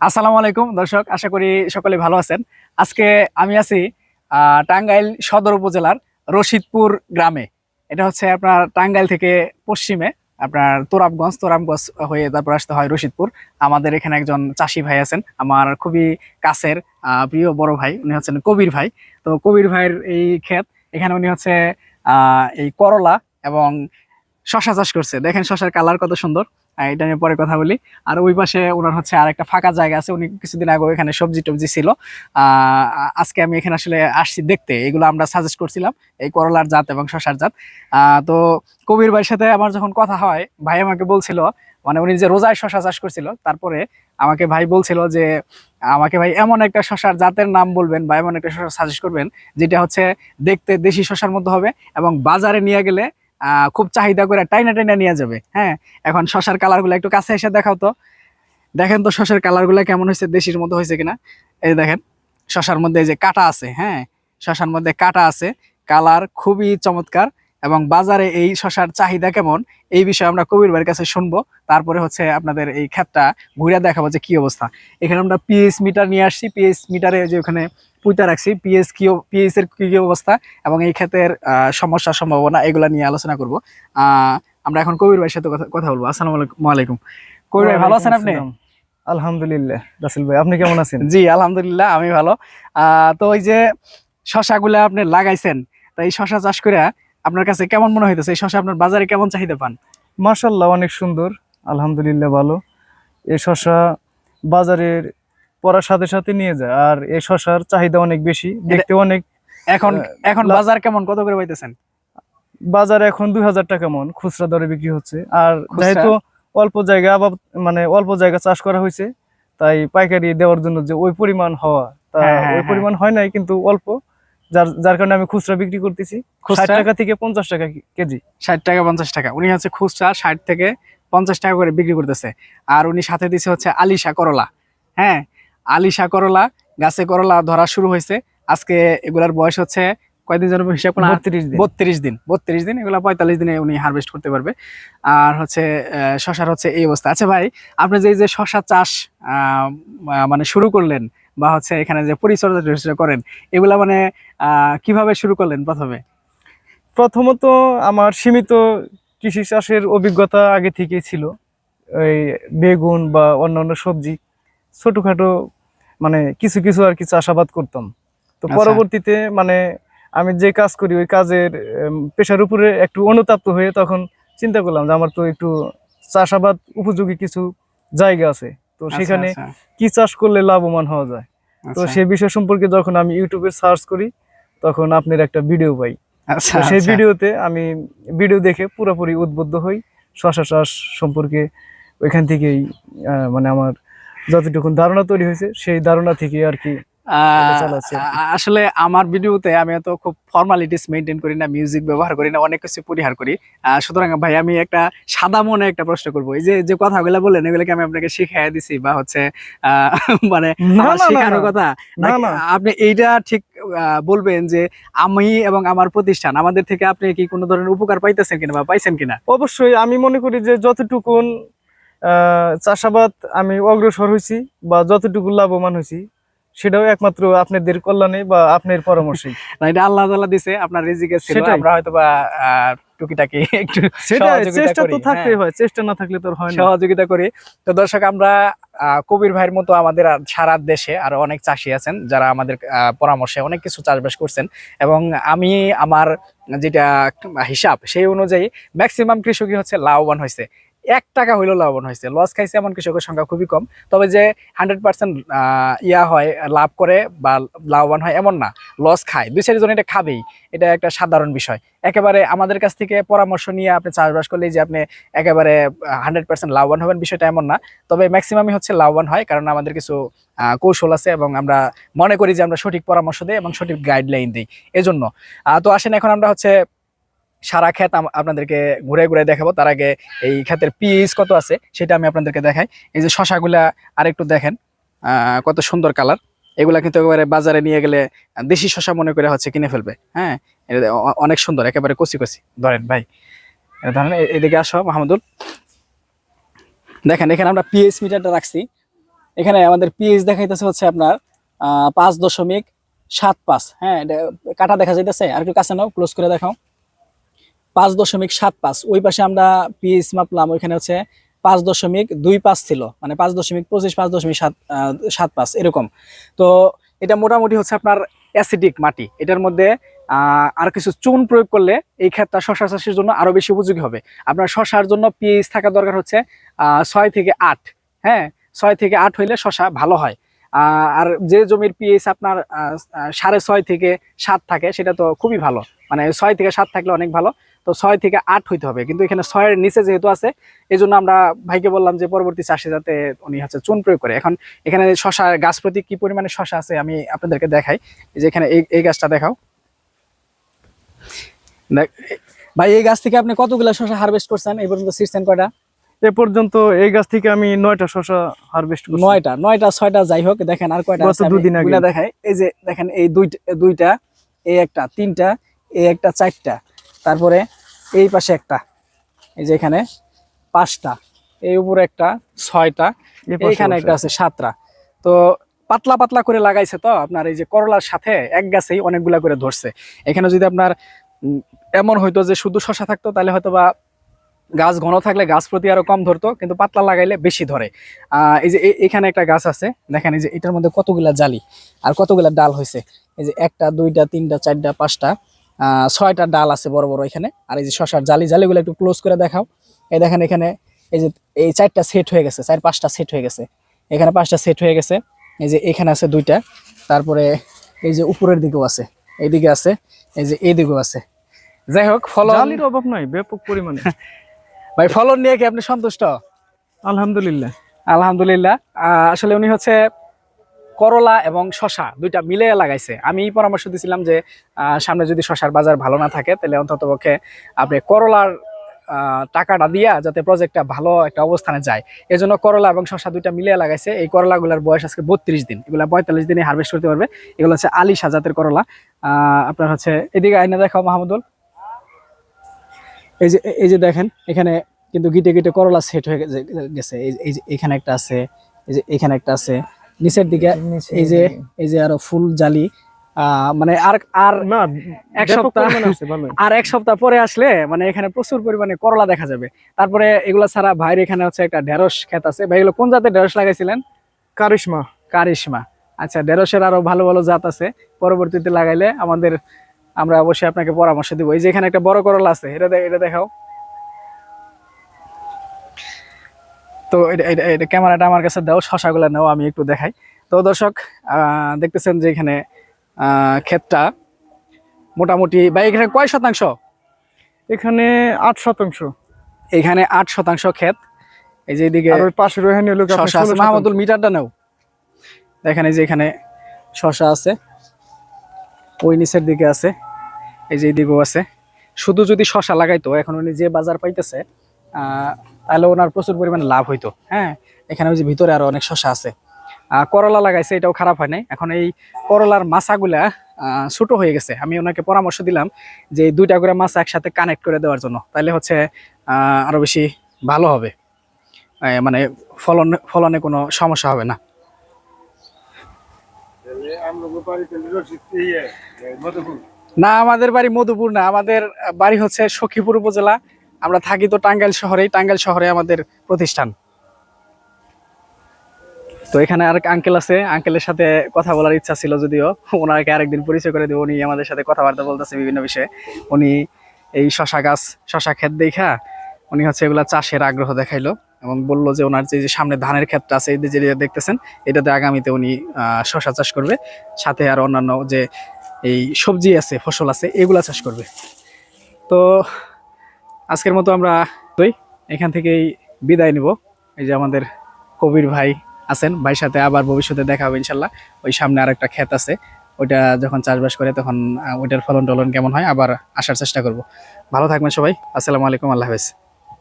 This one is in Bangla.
আসসালামু আলাইকুম, দর্শক, আশা করি সকলে ভালো আছেন। আজকে আমি আছি টাঙ্গাইল সদর উপজেলার রশিদপুর গ্রামে। এটা হচ্ছে আপনার টাঙ্গাইল থেকে পশ্চিমে, আপনার তোরাবগঞ্জ তোরাবগঞ্জ হয়ে তারপর আসতে হয় রশিদপুর। আমাদের এখানে একজন চাষি ভাই আছেন, আমার খুবই কাছের প্রিয় বড় ভাই, উনি হচ্ছেন কবির ভাই। তো কবির ভাইয়ের এই ক্ষেত, এখানে উনি হচ্ছে এই করলা এবং শশা চাষ করছে। দেখেন শশার কালার কত সুন্দর। এটা নিয়ে পরে কথা বলি। আর ওই পাশে ওনার হচ্ছে আর একটা ফাঁকা জায়গা আছে, উনি কিছুদিন আগে এখানে সবজি টবজি ছিল। আজকে আমি এখানে আসলে আসছি দেখতে, এগুলো আমরা সাজেস্ট করছিলাম, এই করলার জাত এবং শশার জাত। তো কবির ভাইয়ের সাথে আমার যখন কথা হয়, ভাই আমাকে বলছিল মানে উনি যে রোজায় শশা চাষ করছিল, তারপরে আমাকে ভাই বলছিল যে, আমাকে ভাই এমন একটা শশার জাতের নাম বলবেন বা এমন একটা শশা সাজেস্ট করবেন, যেটা হচ্ছে দেখতে দেশি শশার মধ্যে হবে এবং বাজারে নিয়ে গেলে খুব চাহিদা করে টাইনা টাইনা নিয়ে যাবে। হ্যাঁ এখন শশার কালারগুলো একটু কাছে এসে দেখাও তো। দেখেন তো শশার কালারগুলো কেমন হয়েছে, দেশির মতো হয়েছে কিনা? এই দেখেন শশার মধ্যে যে কাটা আছে হ্যাঁ শশার মধ্যে কাটা আছে। কালার খুবই চমৎকার এবং বাজারে এই শশার চাহিদা কেমন, এই বিষয়ে আমরা কবির ভাইয়ের কাছে শুনব। তারপরে হচ্ছে আপনাদের এই ক্ষেতটা ঘুরে দেখাবো যে কি অবস্থা। এখানে আমরা পিএস মিটার নিয়ে আসছি। পিএস মিটারে যে ওখানে পুঁতা রাখছি কি পিএইচ এর কি কি অবস্থা এবং এই ক্ষেতের আহ, সমস্যা সম্ভাবনা এগুলা নিয়ে আলোচনা করব। আমরা এখন কবির ভাইয়ের সাথে কথা- কথা বলব। আসসালামু আলাইকুম আলাইকুম কবির ভাই ভালো আছেন আপনি? আলহামদুলিল্লাহ রাসেল ভাই আপনি কেমন আছেন? জি আলহামদুলিল্লাহ আমি ভালো। আহ, তো ওই যে শশাগুলা আপনি লাগাইছেন তো এই শশা চাষ করে আপনার কাছে কেমন মনে হইতেছে? এই শশা আপনার বাজারে কেমন চাহিদা পান? মাশাল্লাহ অনেক সুন্দর আলহামদুলিল্লাহ ভালো। এই শশা বাজারের পড়ার সাথে সাথে নিয়ে যায়। আর এই শশার চাহিদা অনেক বেশি দেখতে অনেক এখন এখন বাজার কেমন? কত করে পাইতেছেন? বাজারে এখন দুই হাজার টাকা মন খুচরা দরে বিক্রি হচ্ছে। আর যেহেতু অল্প জায়গা আবার মানে অল্প জায়গা চাষ করা হয়েছে তাই পাইকারি দেওয়ার জন্য যে ওই পরিমাণ হওয়া তা হ্যাঁ, হ্যাঁ, ওই হ্যাঁ। পরিমাণ হয় নাই কিন্তু অল্প। যার যার কারণে আমি খুচরা বিক্রি করতেছি। ষাট টাকা থেকে পঞ্চাশ টাকা কেজি। ষাট টাকা পঞ্চাশ টাকা। উনি হচ্ছে খুচরা ষাট থেকে পঞ্চাশ টাকা করে বিক্রি করতেছে। আর উনি সাথে দিছে হচ্ছে আলিশা করলা। হ্যাঁ আলিশা করলা গাছে করলা ধরা শুরু হয়েছে। আজকে এগুলার বয়স হচ্ছে কয়দিন যেন হিসাব করলাম বত্রিশ দিন। বত্রিশ দিন বত্রিশ দিন এগুলো পঁয়তাল্লিশ দিনে উনি হারভেস্ট করতে পারবে। আর হচ্ছে শশার হচ্ছে এই অবস্থা। আচ্ছা ভাই আপনি যে যে শশা চাষ মানে শুরু করলেন বা হচ্ছে এখানে যে পরিচর্যা করেন এগুলা মানে আহ, কীভাবে শুরু করলেন প্রথমে? প্রথমত আমার সীমিত কৃষি চাষের অভিজ্ঞতা আগে থেকেই ছিল। এই বেগুন বা অন্যান্য সবজি ছোটখাটো মানে কিছু কিছু আর কি চাষাবাদ করতাম। তো আচ্ছা। পরবর্তীতে মানে আমি যে কাজ করি ওই কাজের পেশার উপরে একটু অনুতাপ্ত হয়ে তখন চিন্তা করলাম যে আমার তো একটু চাষাবাদ উপযোগী কিছু জায়গা আছে। তো আচ্ছা, সেখানে আচ্ছা, কি চাষ করলে লাভবান হওয়া যায়? তো সেই বিষয় সম্পর্কে যখন আমি ইউটিউবে সার্চ করি তখন আপনার একটা ভিডিও পাই। তো সেই। ভিডিওতে আমি ভিডিও দেখে পুরোপুরি উদ্বুদ্ধ হই শশা চাষ সম্পর্কে ওইখান থেকেই মানে আমার যতটুকু ধারণা তৈরি হয়েছে সেই ধারণা থেকে আর কি আসলে আমার ভিডিওতে আমি এত খুব ফর্মালিটিস মেনটেন করি না মিউজিক ব্যবহার করি না অনেক কিছু পরিহার করি। সুতরাং ভাই আমি একটা সাদা মনে একটা প্রশ্ন করব। এই যে যে কথাগুলো বললেন এগুলোকে আমি আপনাকে শিখাই দিছি বা হচ্ছে আহ, মানে শেখানোর কথা। আপনি এইটা ঠিক বলবেন যে আমি এবং আমার প্রতিষ্ঠান আমাদের থেকে আপনি কি কোনো ধরনের উপকার পাইতেছেন কিনা বা পাইছেন কিনা? অবশ্যই আমি মনে করি যে যতটুকুন চাষাবাদ আমি অগ্রসর হয়েছি বা যতটুকু লাভবান হয়েছি সেটাও একমাত্র আপনাদের কল্যাণে বা আপনার পরামর্শে না এটা আল্লাহ তাআলা দিছে আপনার রিজিকে ছিল আমরা হয়তো বা টুকিটাকি একটু সেটা চেষ্টা তো হ্যাঁ। হয় চেষ্টা না থাকলে তো হয় না। সহযোগিতা করি। তো দর্শক আমরা কবির ভাইয়ের মতো আমাদের সারা দেশে আরও অনেক চাষি আছেন যারা আমাদের পরামর্শে অনেক কিছু চাষবাস করছেন এবং আমি আমার যেটা হিসাব সেই অনুযায়ী ম্যাক্সিমাম কৃষকই হচ্ছে লাভবান হয়েছে এক টাকা হইলেও লাভবান হয়েছে। লস খাইছে এমন কৃষকের সংখ্যা খুবই কম। তবে যে হান্ড্রেড পার্সেন্ট ইয়া হয়, লাভ করে বা লাভবান হয় এমন না। লস খায়। দুই চারজন এটা খাবেই। এটা একটা সাধারণ বিষয়। একেবারে আমাদের কাছ থেকে পরামর্শ নিয়ে আপনি চাষবাস করলেই যে আপনি একেবারে হান্ড্রেড পার্সেন্ট লাভবান হবেন বিষয়টা এমন না। তবে ম্যাক্সিমামই হচ্ছে লাভবান হয় কারণ আমাদের কিছু কৌশল আছে এবং আমরা মনে করি যে আমরা সঠিক পরামর্শ দিই এবং সঠিক গাইডলাইন দিই। এজন্য তো আসেন এখন আমরা হচ্ছে সারা ক্ষেত আপনাদেরকে ঘুরে ঘুরে দেখাবো। তার আগে এই ক্ষেতের পিএইচ কত আছে সেটা আমি আপনাদেরকে দেখাই। এই যে শশাগুলা আরেকটু দেখেন কত সুন্দর কালার। এগুলা কিন্তু একেবারে বাজারে নিয়ে গেলে দেশি শশা মনে করে হচ্ছে কিনে ফেলবে। হ্যাঁ অনেক সুন্দর, একেবারে কচি কচি। ধরেন ভাই ধরেন এদিকে আসো মাহমুদুল। দেখেন, এখানে আমরা পিএইচ মিটারটা রাখছি। এখানে আমাদের পিএইচ দেখাইতেছে হচ্ছে আপনার পাঁচ দশমিক সাত পাঁচ। হ্যাঁ এটা কাটা দেখা যাইতেছে। আর একটু কাছে নাও, ক্লোজ করে দেখাও। পাঁচ দশমিক সাত পাঁচ। ওই পাশে আমরা পিএইচ মাপলাম, ওইখানে হচ্ছে পাঁচ দশমিক দুই পাঁচ ছিল মানে পাঁচ দশমিক পঁচিশ, পাঁচ দশমিক সাত সাত পাঁচ, এরকম। তো এটা মোটামুটি হচ্ছে আপনার অ্যাসিডিক মাটি, এটার মধ্যে আর কিছু চুন প্রয়োগ করলে এই ক্ষেতটা শশা চাষের জন্য আরও বেশি উপযোগী হবে। আপনার শশার জন্য পিএইচ থাকা দরকার হচ্ছে ছয় থেকে আট হ্যাঁ? ছয় থেকে আট হইলে শশা ভালো হয়। আর যে জমির পিএইচ আপনার সাড়ে ছয় থেকে সাত থাকে, সেটা তো খুবই ভালো। মানে ছয় থেকে সাত থাকলে অনেক ভালো। তো ছয় থেকে আট হইতে হবে। কিন্তু এখানে ছয়ের নিচে যেহেতু আছে এই জন্য আমরা ভাইকে বললাম যে পরবর্তী চাষে যাতে উনি হচ্ছে চুন প্রয়োগ করে। এখন এখানে শশা গাছ প্রতি কি পরিমাণে শশা আছে আমি আপনাদেরকে দেখাই। যে এখানে এই এই গাছটা দেখাও। ভাই এই গাছ থেকে আপনি কতগুলা শশা হারভেস্ট করছেন? এই পর্যন্ত ছিটছেন কয়টা? এ পর্যন্ত এই গাছ থেকে আমি নয়টা শশা হারভেস্ট করছি। নয়টা নয়টা ছয়টা যাই হোক দেখেন আর কয়টা আছে দুদিন আগে। দেখাই। এই যে দেখেন এই দুইটা দুইটা এই একটা তিনটা এই একটা চারটা। তারপরে এই পাশে একটা এই যে এখানে পাঁচটা এই উপরে একটা ছয়টা এ পাশে এইখানে বসে একটা আছে সাতটা। তো পাতলা পাতলা করে লাগাইছে তো আপনার এই যে করলার সাথে এক গাছেই অনেকগুলা করে ধরছে। এখানে যদি আপনার এমন হইতো যে শুধু শশা থাকতো তাহলে হয়তো বা গাছ ঘন থাকলে গাছ প্রতি আরও কম ধরতো কিন্তু পাতলা লাগাইলে বেশি ধরে। আহ এই যে এখানে একটা গাছ আছে দেখেন এই যে এটার মধ্যে কতগুলা জালি আর কতগুলা ডাল হয়েছে এই যে একটা দুইটা তিনটা চারটা পাঁচটা ছয়টা ডাল আছে বড় বড় এখানে। আর এই যে শশার জালি জালিগুলো একটু ক্লোজ করে দেখাও। এই দেখেন এখানে এই যে এই চারটা সেট হয়ে গেছে চার পাঁচটা সেট হয়ে গেছে। এখানে পাঁচটা সেট হয়ে গেছে। এই যে এখানে আছে দুইটা। তারপরে এই যে উপরের দিকেও আছে এইদিকে আছে এই যে এই দিকেও আছে। যাই হোক ফলন জালির অভাব নাই ব্যাপক পরিমাণে। ভাই ফলন নিয়ে কি আপনি সন্তুষ্ট? আলহামদুলিল্লাহ। আলহামদুলিল্লাহ। আহ, আসলে উনি হচ্ছে করলা এবং শশা দুইটা মিলে লাগাইছে। আমি পরামর্শ দিছিলাম যে সামনে যদি শশার বাজার ভালো না থাকে, তাহলে অন্তত পক্ষে আপনি করলার টাকাটা দিয়া যাতে প্রজেক্টটা ভালো একটা অবস্থানে যায়। এই জন্য করলা এবং শশা দুইটা মিলিয়ে লাগাইছে। এই করলাগুলোর বয়স আজকে বত্রিশ দিন। এগুলা পঁয়তাল্লিশ দিনে হারভেস্ট করতে পারবে। এগুলো হচ্ছে আলিশা সাজাতের করলা। আপনার হচ্ছে, এদিকে আইনা দেখাও মাহমুদুল। এই যে এই যে দেখেন, এখানে কিন্তু গিটে গিটে করলা সেট হয়ে গেছে। এই যে, এখানে একটা আছে, এই যে, এখানে একটা আছে। নিচের দিকে এই যে এই যে আরও ফুল জালি মানে আর আর এক সপ্তাহ- আর এক সপ্তাহ পরে আসলে মানে এখানে প্রচুর পরিমাণে করলা দেখা যাবে। তারপরে এগুলা ছাড়া ভাইয়ের এখানে হচ্ছে একটা ঢেঁড়স ক্ষেত আছে। ভাই এগুলো কোন জাতের ঢেঁড়স লাগাইছিলেন? কারিশমা। কারিশমা। আচ্ছা ঢেঁড়সের আরও ভালো ভালো জাত আছে। পরবর্তীতে লাগাইলে আমাদের আমরা অবশ্যই আপনাকে পরামর্শ দিব। এই যে এখানে একটা বড় করলা আছে এটা এটা দেখাও। তো এটা ক্যামেরাটা আমার কাছে দাও শশাগুলো নাও আমি একটু দেখাই। তো দর্শক দেখতেছেন যে এখানে ক্ষেতটা মোটামুটি বা এখানে কয় শতাংশ? এখানে আট শতাংশ। এখানে আট শতাংশ ক্ষেত। এই যে এদিকে পাশে রোহানি হলো শশা আছে। মাহমুদুল মিটারটা নাও। দেখেন এই যে এখানে শশা আছে। ওই নিচের দিকে আছে। এই যে এইদিকেও আছে। শুধু যদি শশা লাগাইতো এখন উনি যে বাজার পাইতেছে আহ, তাহলে ওনার প্রচুর পরিমাণে লাভ হইতো। হ্যাঁ এখানে ওই যে ভিতরে আরও অনেক শশা আছে। করলা লাগাইছে এটাও খারাপ হয় নাই। এখন এই করলার মাছাগুলা ছোট হয়ে গেছে। আমি ওনাকে পরামর্শ দিলাম যে দুইটা করে মাছ একসাথে কানেক্ট করে দেওয়ার জন্য। তাহলে হচ্ছে আহ, আরও বেশি ভালো হবে। মানে ফলন ফলনে কোনো সমস্যা হবে না। না আমাদের বাড়ি মধুপুর না। আমাদের বাড়ি হচ্ছে সখীপুর উপজেলা। আমরা থাকি তো টাঙ্গাইল শহরেই, টাঙ্গাইল শহরে আমাদের প্রতিষ্ঠান। তো এখানে আর আঙ্কেল আছে আঙ্কেলের সাথে কথা বলার ইচ্ছা ছিল যদিও, ওনাকে আরেকদিন পরিচয় করে দেবো, উনি আমাদের সাথে কথাবার্তা বলতেছে বিভিন্ন বিষয়ে। উনি এই শশা গাছ, শশা ক্ষেত দেখা, উনি হচ্ছে এগুলা চাষের আগ্রহ দেখাইলো এবং বলল যে ওনার যে সামনে ধানের ক্ষেতটা আছে, এই যে দেখতেছেন, এটাতে আগামীতে উনি শশা চাষ করবে। সাথে আর অন্যান্য যে এই সবজি আছে, ফসল আছে, এগুলা চাষ করবে। তো আজকের মতো আমরা তুই এখান থেকেই বিদায় নিব। এই যে আমাদের কবির ভাই আছেন, ভাইয়ের সাথে আবার ভবিষ্যতে দেখা হবে ইনশাল্লাহ। ওই সামনে আর একটা ক্ষেত আছে, ওইটা যখন চাষবাস করে তখন ওইটার ফলন টলন কেমন হয় আবার আসার চেষ্টা করব। ভালো থাকবেন সবাই, আসসালামু আলাইকুম, আল্লাহ হাফেজ।